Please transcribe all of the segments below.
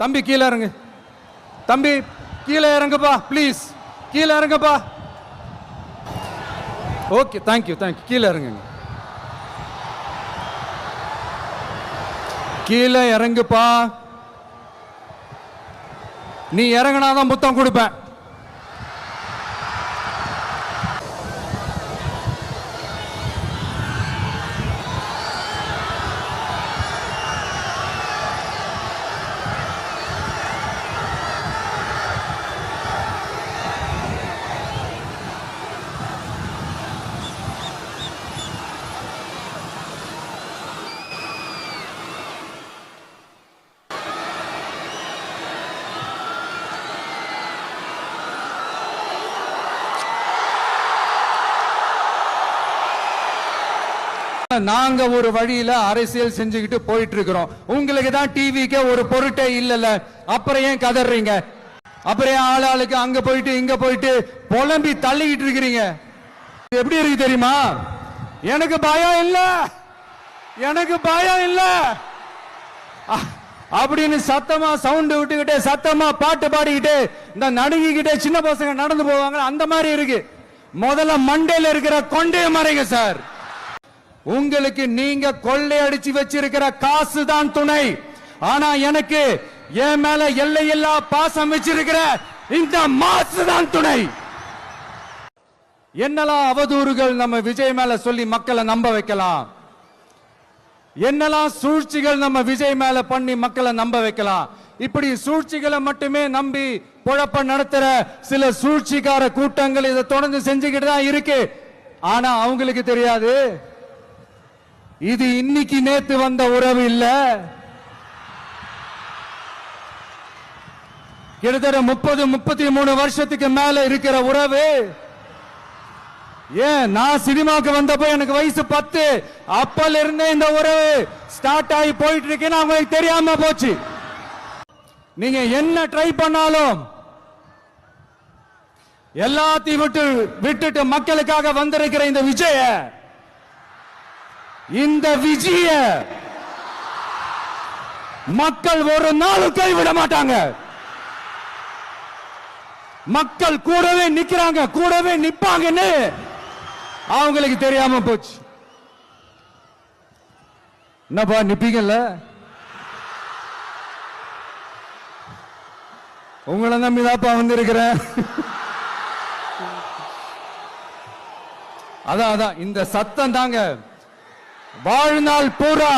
தம்பி கீழே இறங்கு. தம்பி கீழே இறங்குப்பா ப்ளீஸ் கீழே இறங்குப்பா. ஓகே தேங்க்யூ தேங்க்யூ கீழே இறங்குங்க. கீழே இறங்குப்பா. நீ இறங்குனாதான் முத்தம் கொடுப்பேன். நாங்க ஒரு வழியில அரசியல் செஞ்சுக்கிட்டு போயிட்டு இருக்கிறோம் உங்களுக்கு தான் டிவிக்கே ஒரு பொருட்டே இல்லல அப்புறம் ஏன் கதறீங்க? அப்புறம் ஏன் ஆள் ஆளுக்கு அங்க போயிட்டு இங்க போயிட்டு புலம்பி தள்ளிக்கிட்டு இருக்கிறீங்க? எப்படி இருக்கு தெரியுமா? எனக்கு பயம் இல்ல. எனக்கு பயம் இல்ல. அப்படின்னு சத்தமா சவுண்ட் விட்டுக்கிட்டே சத்தமா பாட்டு பாடிக்கிட்டு இந்த நடுங்கிக்கிட்டே சின்ன பசங்க நடந்து போவாங்க. அந்த மாதிரி இருக்கு. முதல்ல மண்டையில இருக்கிற கொண்டே மறைங்க சார். உங்களுக்கு நீங்க கொள்ளை அடிச்சு வச்சிருக்கிற காசு தான் துணை. ஆனா எனக்கு என் மேல எல்லையில்லா பாசம் வச்சிருக்கிற இந்த மாசு தான் துணை. என்னெல்லாம் அவதூறுகள் நம்ம விஜய் மேல சொல்லி மக்களை நம்ப வைக்கலாம்? என்னெல்லாம் சூழ்ச்சிகள் நம்ம விஜய் மேல பண்ணி மக்களை நம்ப வைக்கலாம்? இப்படி சூழ்ச்சிகளை மட்டுமே நம்பி குழப்ப நடத்துற சில சூழ்ச்சிக்கார கூட்டங்கள் இதை தொடர்ந்து செஞ்சுக்கிட்டு தான் இருக்கு. ஆனா அவங்களுக்கு தெரியாது. இது இன்னைக்கு நேத்து வந்த உறவு இல்ல. கிட்டத்தட்ட முப்பது முப்பத்தி மூணு வருஷத்துக்கு மேல இருக்கிற உறவு. ஏன்? நான் சினிமாக்கு வந்தப்போ எனக்கு வயசு பத்து. அப்பல இருந்தே இந்த உறவு ஸ்டார்ட் ஆகி போயிட்டு இருக்கேன்னு அவங்களுக்கு தெரியாம போச்சு. நீங்க என்ன ட்ரை பண்ணாலும் எல்லாத்தையும் விட்டு விட்டுட்டு மக்களுக்காக வந்திருக்கிற இந்த விஜய இந்த விஜய மக்கள் ஒரு நாளும் கைவிட மாட்டாங்க. மக்கள் கூடவே நிக்கிறாங்க கூடவே நிப்பாங்கன்னு அவங்களுக்கு தெரியாம போச்சு. என்னப்பா நிப்பீங்கல்ல? உங்களை நம்பிதாப்பா வந்திருக்கிறேன். அதான் அதான் இந்த சத்தம் தாங்க. வாழ்நாள் பூரா.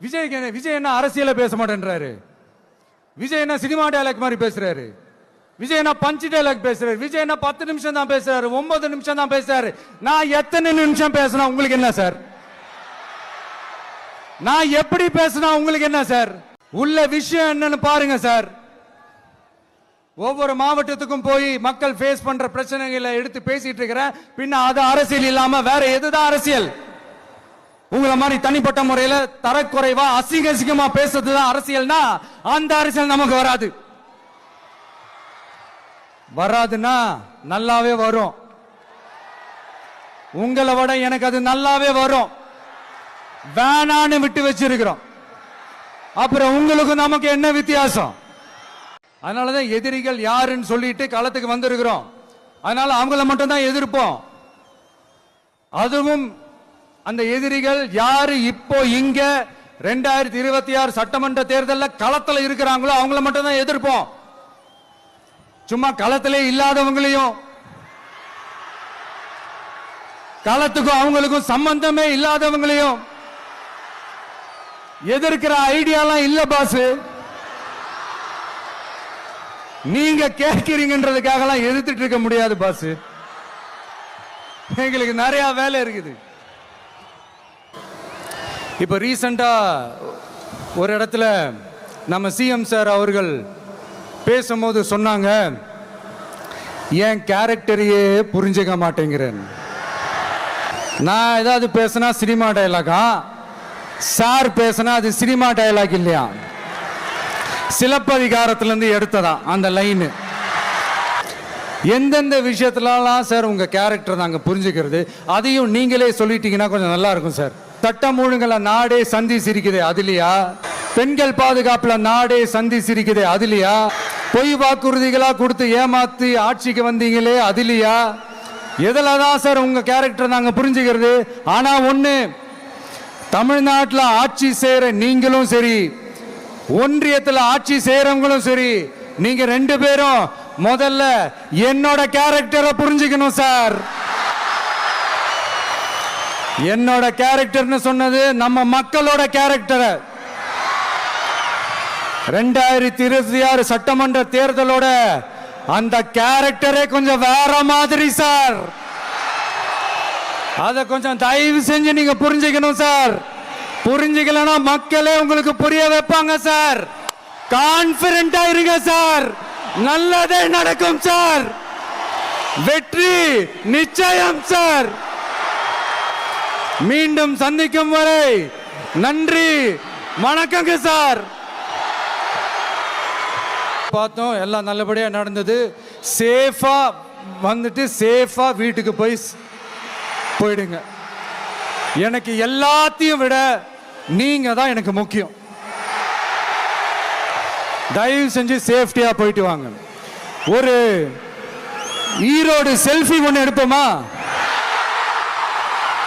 விஜய் விஜய் என்ன அரசியல பேச மாட்டேன்றாரு? விஜய் என்ன சினிமா டைலாக் மாதிரி பேசுறாரு? விஜய் என்ன பஞ்சு டைலாக் பேசுறாரு? விஜய் என்ன பத்து நிமிஷம் தான் பேசுறாரு? ஒன்பது நிமிஷம் தான் பேசுறாரு? நான் எத்தனை நிமிஷம் பேசினா உங்களுக்கு என்ன சார்? நான் எப்படி பேசினா உங்களுக்கு என்ன சார்? உள்ள விஷயம் என்னன்னு பாருங்க சார். ஒவ்வொரு மாவட்டத்துக்கும் போய் மக்கள் ஃபேஸ் பண்ற பிரச்சனைகளை எடுத்து பேசிட்டு இருக்கிறேன் பின்ன அது அரசியல் இல்லாம வேற எதுதான் அரசியல்? உங்களை மாதிரி தனிப்பட்ட முறையில தரக்குறைவா அசிங்க அசிங்கமா பேசுறதுதான் அரசியல்னா அந்த அரசியல் நமக்கு வராது. வராதுன்னா நல்லாவே வரும். உங்களை விட எனக்கு அது நல்லாவே வரும். வேணான்னு விட்டு வச்சிருக்கிறோம். அப்புறம் உங்களுக்கு நமக்கு என்ன வித்தியாசம்? அதனாலதான் எதிரிகள் யாருன்னு சொல்லிட்டு களத்துக்கு வந்திருக்கிறோம். அதனால அவங்கள மட்டும் தான் எதிர்ப்போம். அதுவும் அந்த எதிரிகள் யாரு இப்போ இங்க ரெண்டாயிரத்தி இருபத்தி ஆறு சட்டமன்ற தேர்தலில் களத்தில் இருக்கிறாங்களோ அவங்கள மட்டும் தான் எதிர்ப்போம். சும்மா களத்திலே இல்லாதவங்களையும் களத்துக்கும் அவங்களுக்கும் சம்பந்தமே இல்லாதவங்களையும் எதிர்க்கிற ஐடியாலாம் இல்ல பாஸ் நீங்க கேட்கிறீங்கன்றதுக்காகலாம் எதிர்த்துட்டு இருக்க முடியாது பாஸ் எங்களுக்கு நிறைய வேலை இருக்குது. இப்போ ரீசண்டா ஒரு இடத்துல நம்ம சிஎம் சார் அவர்கள் பேசும்போது சொன்னாங்க என் கேரக்டரையே புரிஞ்சுக்க மாட்டேங்கிறேன். நான் ஏதாவது பேசினா சினிமா டைலாகா சார் பேசினா அது சினிமா டயலாக் இல்லையா? சிலப்பதிகாரத்திலேருந்து எடுத்ததா அந்த லைனு எந்தெந்த விஷயத்துலலாம் சார் உங்கள் கேரக்டர் நாங்கள் புரிஞ்சுக்கிறது அதையும் நீங்களே சொல்லிட்டீங்கன்னா கொஞ்சம் நல்லா இருக்கும் சார். சட்டம் ஒழுங்குல நாடே சந்தி சிரிக்குது அதுலையா பெண்கள் பாதுகாப்புல நாடே சந்தி சிரிக்குது அதுலையா பொய் வாக்குறுதிகளாக கொடுத்து ஏமாத்தி ஆட்சிக்கு வந்தீங்களே அதுலையா எதில் தான் சார் உங்கள் கேரக்டர் நாங்கள் புரிஞ்சுக்கிறது? ஆனால் ஒன்று தமிழ்நாட்டில் ஆட்சி செய்கிற நீங்களும் சரி ஒன்றியத்தில் ஆட்சி செய்கிறவங்களும் சரி நீங்கள் ரெண்டு பேரும் முதல்ல என்னோட கேரக்டரை புரிஞ்சுக்கணும் சார் என்னோட கேரக்டர்னு சொன்னது நம்ம மக்களோட கேரக்டரை ரெண்டாயிரத்தி இருபத்தி ஆறு சட்டமன்ற தேர்தலோட அந்த கேரக்டரே கொஞ்சம் வேற மாதிரி சார் அதை கொஞ்சம் தயவு செஞ்சு நீங்க புரிஞ்சுக்கணும் சார். புரிஞ்சுக்கலன்னா மக்களே உங்களுக்கு புரிய வைப்பாங்க சார். கான்பிடண்டா இருங்க சார். நல்லதே நடக்கும் சார். வெற்றி நிச்சயம் சார். மீண்டும் சந்திக்கும் வரை நன்றி வணக்கங்க சார். பார்த்தோம் எல்லாம் நல்லபடியா நடந்தது. சேஃபா வந்துட்டு சேஃபா வீட்டுக்கு போய் போயிடுங்க. எனக்கு எல்லாத்தையும் விட நீங்க தான் எனக்கு முக்கியம். தயவு செஞ்சு சேஃப்டியா போயிட்டு வாங்க. ஒரு ஈரோடு செல்ஃபி ஒன்று எடுப்போமா?